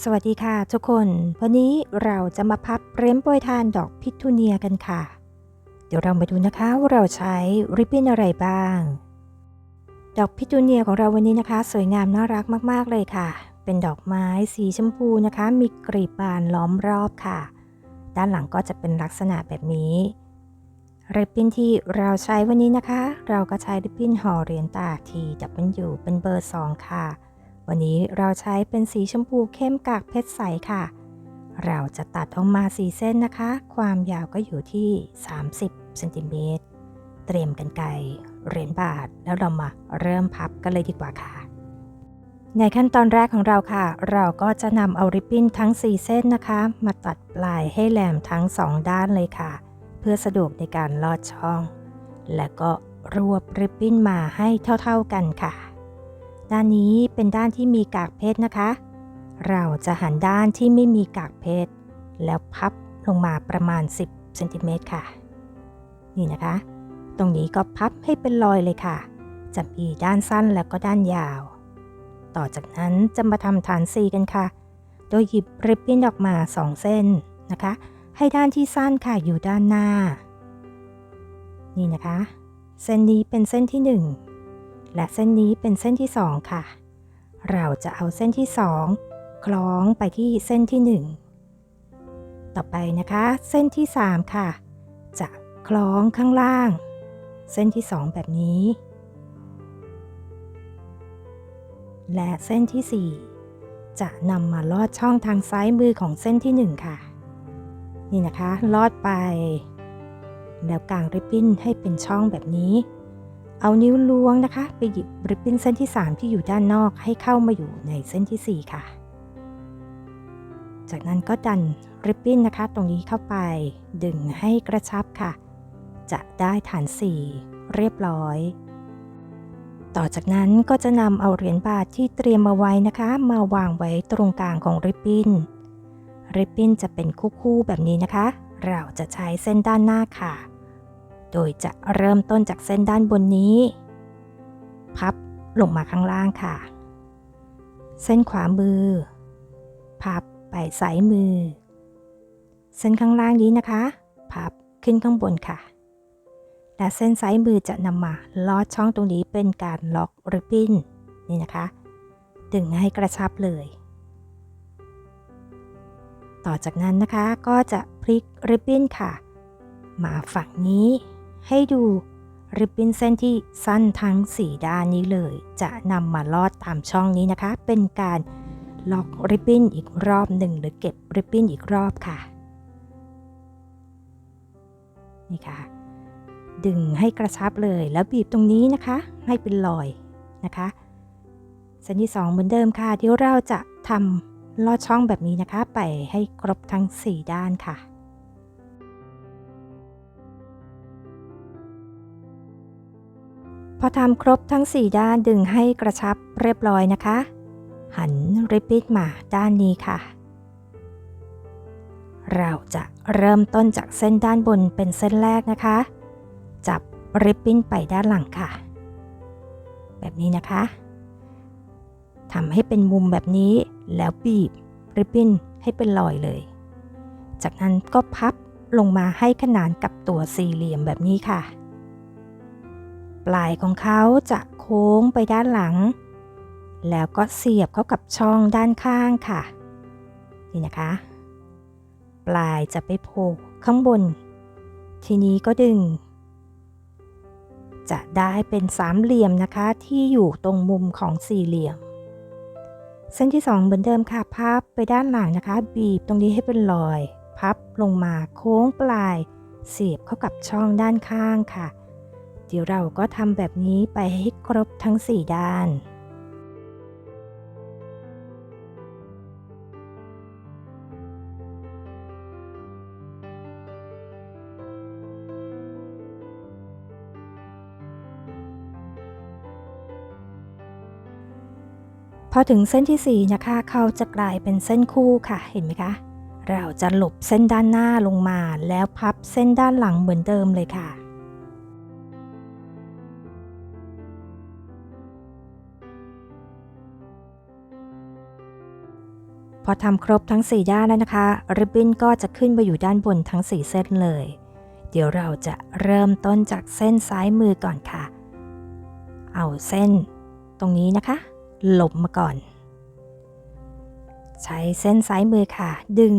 สวัสดีค่ะทุกคน วันนี้เราจะมาพับเร้มโปรยทานดอกพิทูเนียกันค่ะ เดี๋ยวเรามาดูนะคะว่าเราใช้ริบบิ้นอะไรบ้าง ดอกพิทูเนียของเราวันนี้นะคะ สวยงามน่ารักมากๆเลยค่ะ เป็นดอกไม้สีชมพูนะคะ มีกลีบบานล้อมรอบค่ะ ด้านหลังก็จะเป็นลักษณะแบบนี้ริบบิ้นที่เราใช้วันนี้นะคะ เราก็ใช้ริบบิ้นห่อเหรียญตาทีดับเบิลยูเป็นเบอร์ 2 ค่ะ วันนี้เราใช้เป็นสีชมพูเข้มกากเพชรใสค่ะ เราจะตัดออกมาสีเส้นนะคะ ความยาวก็อยู่ที่ 30เซนติเมตร เตรียมกันไกเหรียญบาท แล้วเรามาเริ่มพับกันเลยดีกว่าค่ะ ในขั้นตอนแรกของเราค่ะ เราก็จะนำเอาริบบิ้นทั้ง 4 เส้นนะคะ มาตัดปลายให้แหลมทั้ง 2 ด้านเลยค่ะ เพื่อสะดวกในการลอดช่อง และก็รวบริบบิ้นมาให้เท่าๆกันค่ะ ด้านนี้เป็นด้านที่มีกากเพชรนะคะ เราจะหันด้านที่ไม่มีกากเพชรแล้วพับลงมาประมาณ 10เซนติเมตรค่ะ นี่นะคะ ตรงนี้ก็พับให้เป็นรอยเลยค่ะ จะมีด้านสั้นแล้วก็ด้านยาว ต่อจากนั้นจะมาทำฐานซีกันค่ะ โดยหยิบริบบิ้นออกมา 2 เส้นนะคะ ให้ด้านที่สั้นค่ะอยู่ด้านหน้า นี่นะคะ เส้นนี้เป็นเส้นที่ 1 และเส้นนี้เป็นเส้นที่ 2 ค่ะ เราจะเอาเส้นที่ 2 คล้องไปที่เส้นที่ 1 ต่อไปนะคะ เส้นที่ 3 ค่ะ จะคล้องข้างล่าง เส้นที่ 2 แบบนี้ และเส้นที่ 4 จะนำมาลอดช่องทางซ้ายมือของเส้นที่ 1 ค่ะ นี่นะคะ ลอดไป แล้วกางริบบิ้นให้เป็นช่องแบบนี้ เอานิ้วล้วงนะคะ ไปหยิบริบบิ้นเส้นที่ 3 ที่อยู่ด้านนอกให้เข้ามาอยู่ในเส้นที่ 4 ค่ะ จากนั้นก็ดันริบบิ้นนะคะ ตรงนี้เข้าไปดึงให้กระชับค่ะ จะได้ฐาน 4 เรียบร้อย ต่อจากนั้นก็จะนำเอาเหรียญบาทที่เตรียมมาไว้นะคะ มาวางไว้ตรงกลางของริบบิ้นริบบิ้นจะเป็นคู่ๆแบบนี้นะคะ เราจะใช้เส้นด้านหน้าค่ะ โดยจะเริ่มต้นจากเส้นด้านบนนี้ พับลงมาข้างล่างค่ะ เส้นขวามือ พับไปซ้ายมือ เส้นข้างล่างนี้นะคะ พับขึ้นข้างบนค่ะ และเส้นซ้ายมือจะนำมาลอดช่องตรงนี้เป็นการล็อกริบบิ้นนี่นะคะ ดึงให้กระชับเลย ต่อจากนั้นนะคะก็จะพลิกริบบิ้นค่ะ มาฝั่งนี้ ให้ดูริบบิ้นเส้นที่สั้นทั้ง 4 ด้านนี้เลย จะนำมาลอดตามช่องนี้นะคะ เป็นการล็อกริบบิ้นอีกรอบหนึ่งหรือเก็บริบบิ้นอีกรอบค่ะ นี่ค่ะ ดึงให้กระชับเลยแล้วบีบตรงนี้นะคะ ให้เป็นรอยนะคะเส้นที่ 2 เหมือนเดิมค่ะเดี๋ยวเราจะทำลอดช่องแบบนี้นะคะ ไปให้ครบทั้ง 4 ด้านค่ะ พอทำครบทั้ง 4 ด้านดึงให้กระชับเรียบร้อยนะคะ หันริบบิ้นมาด้านนี้ค่ะ เราจะเริ่มต้นจากเส้นด้านบนเป็นเส้นแรกนะคะ จับริบบิ้นไปด้านหลังค่ะ แบบนี้นะคะทำให้เป็นมุมแบบนี้แล้วบีบริบบิ้นให้เป็นรอยเลย จากนั้นก็พับลงมาให้ขนานกับตัวสี่เหลี่ยมแบบนี้ค่ะ ปลายของเขาจะโค้งไปด้านหลัง แล้วก็เสียบเข้ากับช่องด้านข้างค่ะ นี่นะคะ ปลายจะไปโผล่ข้างบน ทีนี้ก็ดึง จะได้เป็นสามเหลี่ยมนะคะที่อยู่ตรงมุมของสี่เหลี่ยม เส้นที่ 2 เหมือนเดิมค่ะ พับไปด้านหลังนะคะ บีบตรงนี้ให้เป็นรอย พับลงมาโค้งปลาย เสียบเข้ากับช่องด้านข้างค่ะ เดี๋ยวเราก็ทำแบบนี้ไปให้ครบทั้ง 4 ด้านพอถึงเส้นที่ 4 นะคะ เขาจะกลายเป็นเส้นคู่ค่ะ เห็นไหมคะ เราจะหลบเส้นด้านหน้าลงมา แล้วพับเส้นด้านหลังเหมือนเดิมเลยค่ะ พอทำครบทั้ง 4 ด้านแล้วนะคะ ริบบิ้นก็จะขึ้นไปอยู่ด้านบนทั้ง 4 เส้นเลย เดี๋ยวเราจะเริ่มต้นจากเส้นซ้ายมือก่อนค่ะ เอาเส้นตรงนี้นะคะหลบมาก่อน ใช้เส้นซ้ายมือค่ะ ดึง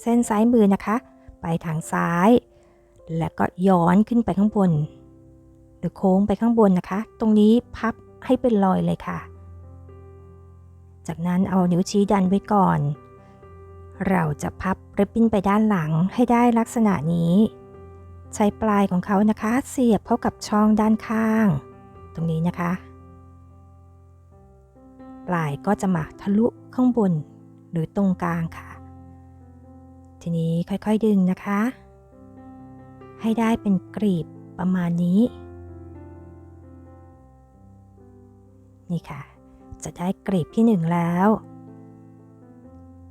เส้นซ้ายมือนะคะ ไปทางซ้าย แล้วก็ย้อนขึ้นไปข้างบน หรือโค้งไปข้างบนนะคะ ตรงนี้พับให้เป็นรอยเลยค่ะ จากนั้นเอานิ้วชี้ดันไว้ก่อน เราจะพับริบบิ้นไปด้านหลังให้ได้ลักษณะนี้ ใช้ปลายของเขานะคะ เสียบเข้ากับช่องด้านข้าง ตรงนี้นะคะ ปลายก็จะมาทะลุข้างบนหรือตรงกลางค่ะ ทีนี้ค่อยๆดึงนะคะ ให้ได้เป็นกรีบประมาณนี้ นี่ค่ะ จะได้กรีบที่ 1 แล้ว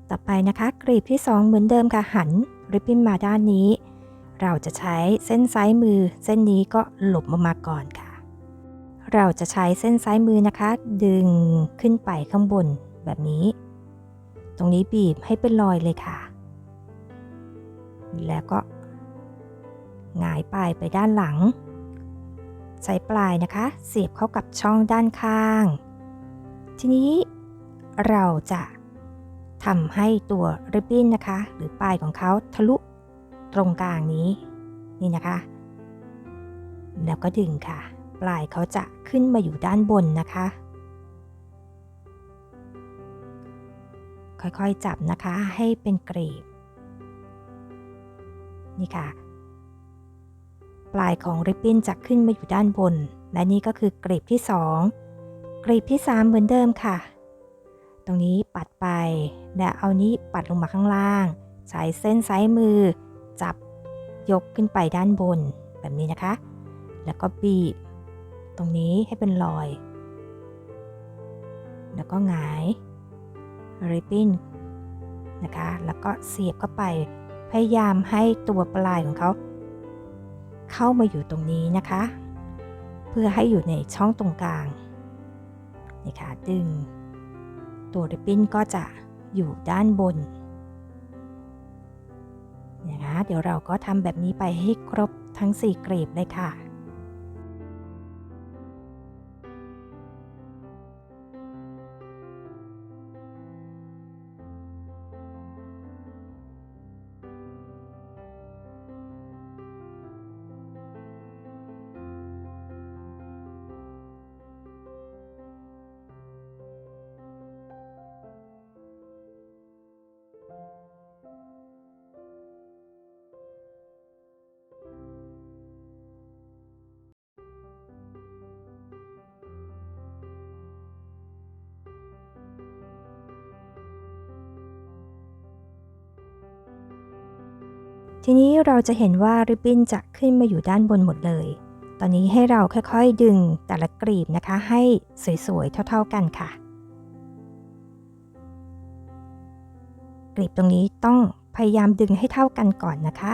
ต่อไปนะคะกรีบที่ 2 เหมือนเดิมค่ะหันริบบิ้นมาด้านนี้ เราจะใช้เส้นซ้ายมือ เส้นนี้ก็หลบมามาก่อนค่ะ เราจะใช้เส้นซ้ายมือนะคะ ดึงขึ้นไปข้างบนแบบนี้ ตรงนี้บีบให้เป็นรอยเลยค่ะ แล้วก็หงายปลายไปด้านหลัง ใช้ปลายนะคะ เสียบเข้ากับช่องด้านข้าง ทีนี้เราจะทำให้ตัวริบบิ้นนะคะ หรือปลายของเขาทะลุตรงกลางนี้นี่นะคะ แล้วก็ดึงค่ะ ปลายเขาจะขึ้นมาอยู่ด้านบนนะคะ ค่อยๆจับนะคะให้เป็นกรีบ นี่ค่ะ ปลายของริบบิ้นจะขึ้นมาอยู่ด้านบน และนี่ก็คือกรีบที่ 2 รีบที่ 3 เหมือนเดิมค่ะ ตรงนี้ปัดไปและเอานี้ปัดลงมาข้างล่าง ใช้เส้นซ้ายมือ จับยกขึ้นไปด้านบนแบบนี้นะคะ แล้วก็บีบ ตรงนี้ให้เป็นรอย แล้วก็หงายริบบิ้นนะคะ แล้วก็เสียบเข้าไป พยายามให้ตัวปลายของเขา เข้ามาอยู่ตรงนี้นะคะ เพื่อให้อยู่ในช่องตรงกลาง นี่ค่ะดึง ตัวริบบิ้นก็จะอยู่ด้านบนนะคะเดี๋ยวเราก็ทำแบบนี้ไปให้ครบทั้ง 4กรีบเลยค่ะ ทีนี้เราจะเห็นว่าริบบิ้นจะขึ้นมาอยู่ด้านบนหมดเลย ตอนนี้ให้เราค่อยๆดึงแต่ละกรีบนะคะ ให้สวยๆ เท่าๆกันค่ะกรีบตรงนี้ต้องพยายามดึงให้เท่ากันก่อนนะคะ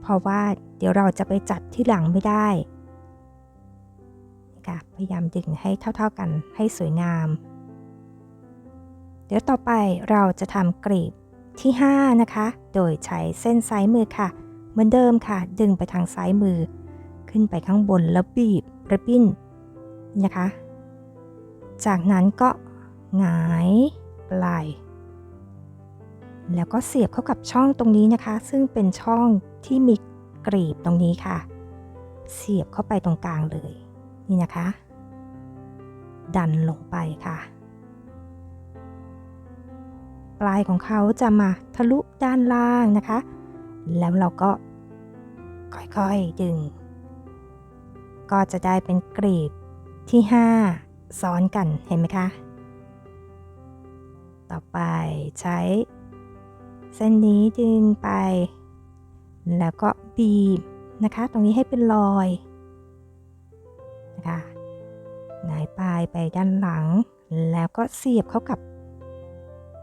เพราะว่าเดี๋ยวเราจะไปจัดที่หลังไม่ได้ค่ะพยายามดึงให้เท่าๆกันให้สวยงาม เดี๋ยวต่อไปเราจะทำกรีบ ที่ 5 นะคะ โดยใช้เส้นซ้ายมือค่ะ เหมือนเดิมค่ะ ดึงไปทางซ้ายมือ ขึ้นไปข้างบนแล้วบีบริบบิ้นนะคะ จากนั้นก็หงายปลาย แล้วก็เสียบเข้ากับช่องตรงนี้นะคะ ซึ่งเป็นช่องที่มีกรีบตรงนี้ค่ะ เสียบเข้าไปตรงกลางเลย นี่นะคะ ดันลงไปค่ะ ปลายของเขาจะมาทะลุด้านล่างนะคะ แล้วเราก็ค่อยๆดึง ก็จะได้เป็นกรีบที่ 5 ซ้อนกันเห็นไหมคะ ต่อไปใช้ เส้นนี้ดึงไป แล้วก็บีบนะคะ ตรงนี้ให้เป็นรอยนะคะหงายปลายไปด้านหลัง แล้วก็เสียบเข้ากับ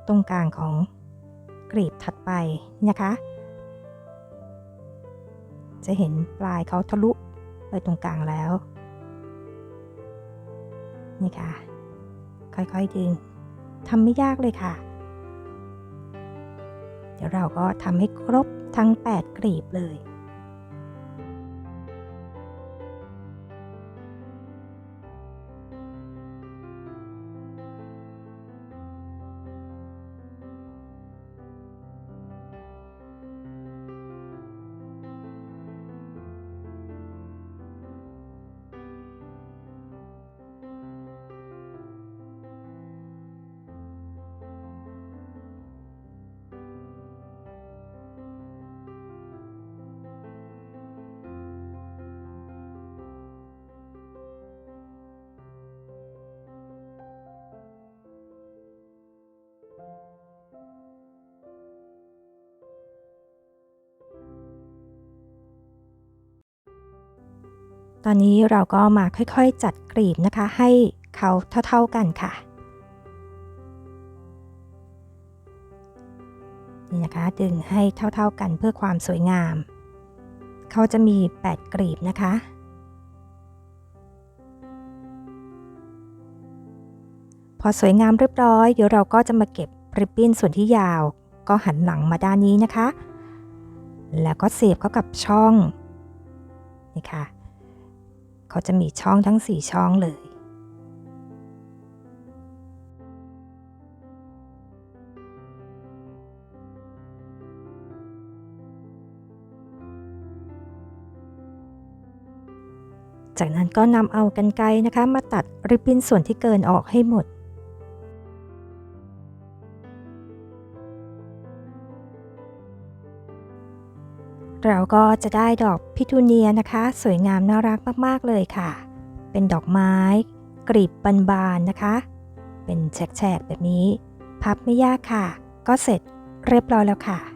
ตรงกลางของกรีบถัดไปนะคะ จะเห็นปลายเขาทะลุไปตรงกลางแล้ว นี่ค่ะ ค่อยๆดึงทำไม่ยากเลยค่ะ เดี๋ยวเราก็ทำให้ครบทั้ง 8กลีบเลย ตอนนี้เราก็มาค่อยๆจัดกลีบนะคะ ให้เขาเท่าๆกันค่ะ นี่นะคะดึงให้เท่าๆกันเพื่อความสวยงาม เขาจะมี 8กลีบนะคะพอสวยงามเรียบร้อยเดี๋ยวเราก็จะมาเก็บริบบิ้นส่วนที่ยาว ก็หันหลังมาด้านนี้นะคะ แล้วก็เสียบเข้ากับช่องนี่ค่ะ เขาจะมีช่องทั้ง 4 ช่องเลย จากนั้นก็นำเอากันไกลนะคะ มาตัดริบบิ้นส่วนที่เกินออกให้หมด เราก็จะได้ดอกพิทูเนียนะคะ สวยงามน่ารักมากๆเลยค่ะ เป็นดอกไม้ กลีบบานๆนะคะ เป็นแฉกๆแบบนี้ พับไม่ยากค่ะ ก็เสร็จเรียบร้อยแล้วค่ะ